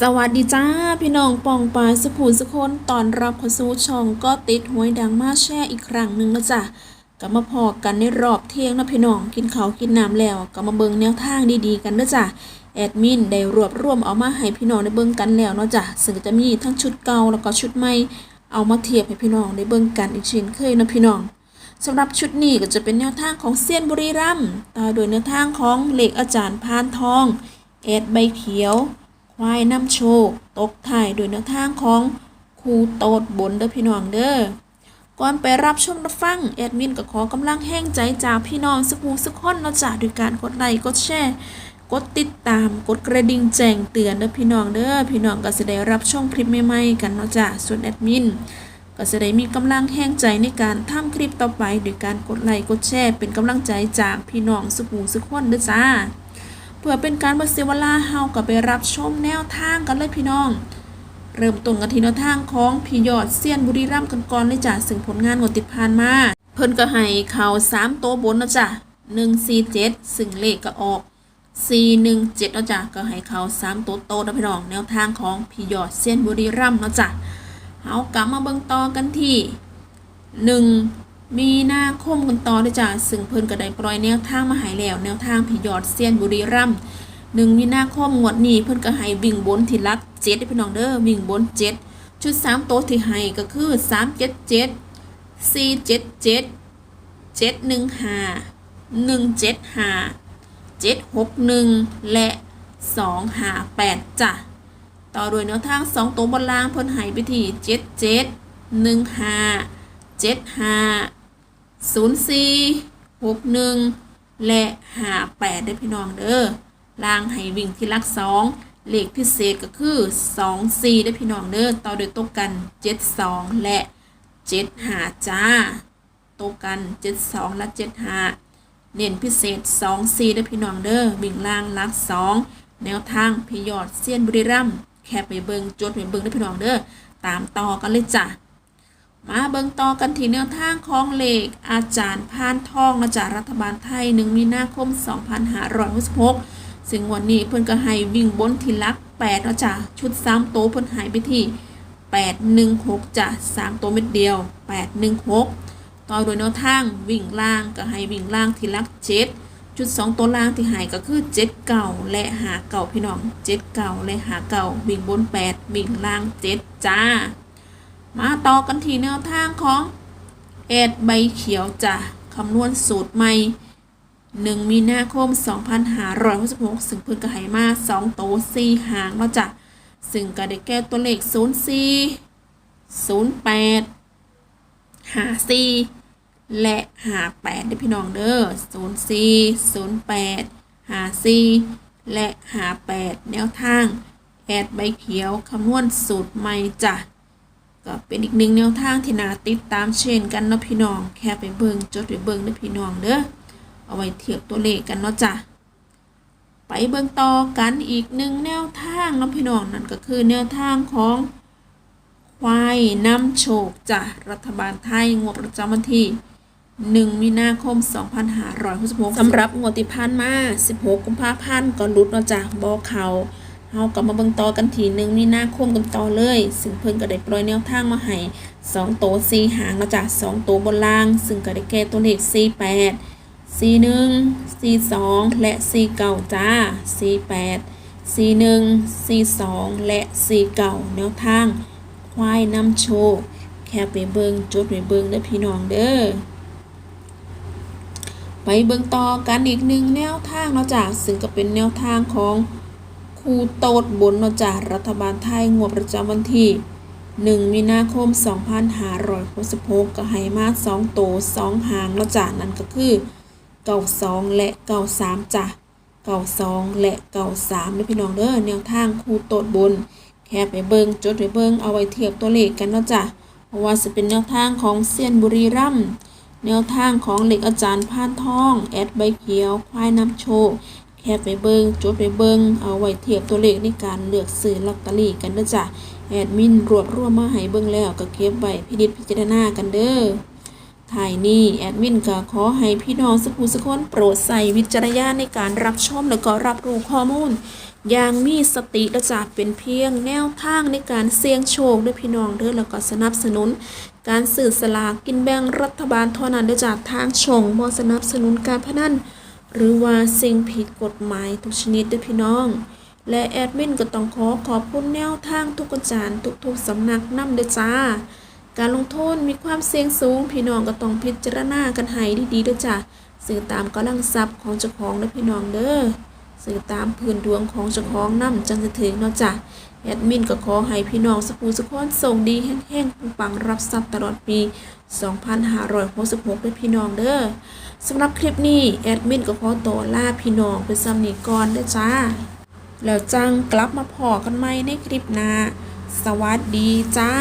สวัสดีจ้า พี่น้องปองปายสุภูสุคนตอนรับเข้าสู่ช่องก็ติดหวยดังมาแช่อีกครั้งหนึ่งแล้วจ้ะก็มาพอกันในรอบเที่ยงนะพี่น้องกินข้าวกินน้ำแล้วก็มาเบิ่งแนวทางดีๆกันเด้อจ้ะแอดมินได้รวบรวมเอามาให้พี่น้องได้เบิ่งกันแล้วเนาะจ้ะซึ่งจะมีทั้งชุดเก่าแล้วก็ชุดใหม่เอามาเทียบให้พี่น้องได้เบิ่งกันอีกเช่นเคยนะพี่น้องสำหรับชุดนี้ก็จะเป็นแนวทางของเซียนบุรีรัมย์ต่อโดยแนวทางของเหล็กอาจารย์พานทองแอดใบเขียว ควายน้ำโชค ตกถ่ายโดยแนวทางของครูโตดบนเด้อพี่น้องเด้อก่อนไปรับชมรับฟังแอดมินก็ขอกำลังแห้งใจจากพี่น้องสักหูสักคนเนาะจ้ะด้วยการกดไลค์กดแชร์กดติดตามกดกระดิ่งแจ้งเตือนเด้อพี่น้องเด้อพี่น้องก็จะได้รับชมคลิปใหม่ๆกันเนาะจ้ะส่วนแอดมินก็จะได้มีกำลังแห้งใจในการทำคลิปต่อไปโดยการกดไลค์กดแชร์เป็นกำลังใจจากพี่น้องสุขหูสุขคนเด้อจ้า เพื่อเป็นการบ่เสียเวลาเฮาก็ไปรับชมแนวทางกันเลยพี่น้อง เริ่มต้นกันที่แนวทางของพี่ยอดเซียนบุรีรัมย์กันก่อนเลยจ้ะซึ่งผลงานงดติดผ่านมา เพิ่นก็ให้เขาสามโตวบนนะจ้ะหนึ่งสี่เจ็ดซึ่งเลขก็ออกสี่หนึ่งเจ็ดนะจ้ะก็ให้เขาสามตัวโตนะพี่น้องแนวทางของพี่ยอดเซียนบุรีรัมย์นะจ้ะเอากลับมาเบิ่งต่อกันที่หนึ่ง มีนาคมกันต่อเลยจ้ะซึ่งเพิ่นก็ได้ปล่อยแนวทางมาให้แล้ว แนวทางผียอดเซียนบุรีรัมย์หนึ่งมีนาคมงวดนี้เพิ่นก็ให้วิ่งบนที่ลักเจ็ดพี่น้องเด้อวิ่งบนเจ็ดชุดสามโต๊ะที่ให้ก็คือสามเจ็ดเจ็ดสี่เจ็ดเจ็ดเจ็ดหนึ่งห้าหนึ่งเจ็ดห้าเจ็ดหกหนึ่งและสองห้าแปดจ้ะต่อด้วยแนวทางสองตัวบนล่างเพิ่นใหายไปที่เจ็ดเจ็ดหนึ่งห้าเจ็ดห้า ศูนย์สี่หกหนึ่งและห้าแปดได้พี่น้องเด้อล่างให้วิ่งที่ลักสองเลขพิเศษก็คือสองสี่ได้พี่น้องเด้อต่อโดยตัวกันเจ็ดสองและเจ็ดห้าจ้าตัวกันเจ็ดสองและเจ็ดห้าเน้นพิเศษ 2 4ได้พี่น้องเด้อวิ่งล่างลัก2แนวทางพี่ยอดเซียนบุรีรัมย์แค่ไปเบิงจดไปเบิงได้พี่น้องเด้อตามต่อกันเลยจ้ะ มาเบิงต่อกันที่แนวทางของเลขอาจารย์พานทองนะจากรัฐบาลไทย1มีนาคม 2566ซึ่งวันนี้เพิ่นก็ให้วิ่งบนที่ลัก8นะจ๊ะชุด3โตเพิ่นหายไปที่ 816จ้ะ3ตัวเม็ดเดียว 816 ต่อโดยแนวทางวิ่งล่างก็ให้วิ่งล่างที่ลักเจ็ดจุดสองตัวล่างที่หายก็คือเจ็ดเก่าและหาเก่าพี่น้องเจ็ดเก่าและหาเก่าวิ่งบนแปดวิ่งล่างเจ็ดจ้า มาต่อกันที่แนวทางของแอดใบเขียวจ้ะคำนวณสูตรใหม่หนึ่งมีนาคม 2566ซึ่งเพิ่นก็ให้มาสองโตวสี่หางแล้วจ้ะซึ่งก็ได้แก้ตัวเลข 04 08หาสี่และหาแปดได้พี่น้องเด้อศูนย์สี่ศูนย์แปดหาสี่และหาแปดแนวทาง แอดใบเขียวคำนวณสูตรใหม่จ้ะ ก็เป็นอีกหนึ่งแนวทางที่น่าติดตามเช่นกันเนาะพี่น้อง แค่ไปเบิงจดไปเบิงเด้อพี่น้องเด้อเอาไว้เทียบตัวเลขกันเนาะจ้ะไปเบิงต่อกันอีกหนึ่งแนวทางเนาะพี่น้องนั่นก็คือแนวทางของควายน้ำโชคจ้ะรัฐบาลไทยงวดประจำวันที่1มีนาคม 2566สำหรับงวดที่ผ่านมา 16 กุมภาพันธ์ก็หลุดเนาะจ้ะบ่เขา เฮาก็มาเบิ่งต่อกันที่1มีนาคมกันต่อเลย ซึ่งเพิ่นก็ได้ปล่อยแนวทางมาให้2โตว4หางนาะจ้ะ2โตวบนล่าง ซึ่งก็ได้แก่ตัวเลข48 41 42และ49จ้า48 41 42และ49แนวทางควายนำโชคแค่ไปเบิงจดไปเบิงเด้อพี่น้องเด้อไปเบิงต่อกันอีกหนึ่งแนวทางเนาะจ้ะซึ่งก็เป็นแนวทางของ ครูโตดบนเนาะจ้ะรัฐบาลไทยงวดประจำวันที่ 1 มีนาคม 2566ก็ให้มา2โต2หางเนาะจ้ะนั่นก็คือ 92 และ 93จ้ะ92 และ 93เด้อพี่น้องเด้อแนวทางครูโตดบน แค่ไปเบิงจดไปเบิงเอาไว้เทียบตัวเลขกันเนาะจ้ะเพราะว่าจะเป็นแนวทางของเซียนบุรีรัมย์แนวทางของเหล็กอาจารย์พานทอง แอดใบเขียวควายน้ำโช แค่ไปเบิงจดไปเบิงเอาไว้เทียบตัวเลขในการเลือกซื้อลอตเตอรี่กันเด้อจ้ะแอดมินรวบรวมมาให้เบิงแล้วก็เก็บไว้พินิจพิจารณากันเด้อถ้ท้ายนี้แอดมินก็ขอให้พี่น้องสุขุสุคนโปรดใส่วิจารณญาณในการรับชมแล้วก็รับรู้ข้อมูล อย่างมีสติและจะเป็นเพียงแนวทางในการเสี่ยงโชคด้วยพี่น้องเด้อแล้วก็สนับสนุน การสื่อสลากกินแบ่งรัฐบาลเท่านั้นเด้อจากทางช่องบ่สนับสนุนการพนัน หรือว่าสิ่งผิดกฎหมายทุกชนิดด้วยพี่น้อง และแอดมินก็ต้องขอขอบคุณแนวทางทุกอาจารย์ทุกๆสำนักนำเด้อจ้า การลงโทษมีความเสี่ยงสูง พี่น้องก็ต้องพิจารณากันให้ดีๆเด้อจ้ะสื่อตามกำลังทรัพย์ของเจ้าของเด้อพี่น้องเด้อสื่อตามพื้นดวงของเจ้าของนำจังจะถึงเนาะจ้ะแอดมินก็ขอให้พี่น้องสกูสกคนส่งดีแห้งๆปังๆรับทรัพย์ตลอดปี 2566ด้วยพี่น้องเด้อ สำหรับคลิปนี้แอดมินก็ขอตัวลาพี่น้องเปซ้ำนี้ก่อนเด้อจ้า แล้วจังกลับมาพอกันใหม่ในคลิปหน้า สวัสดีจ้า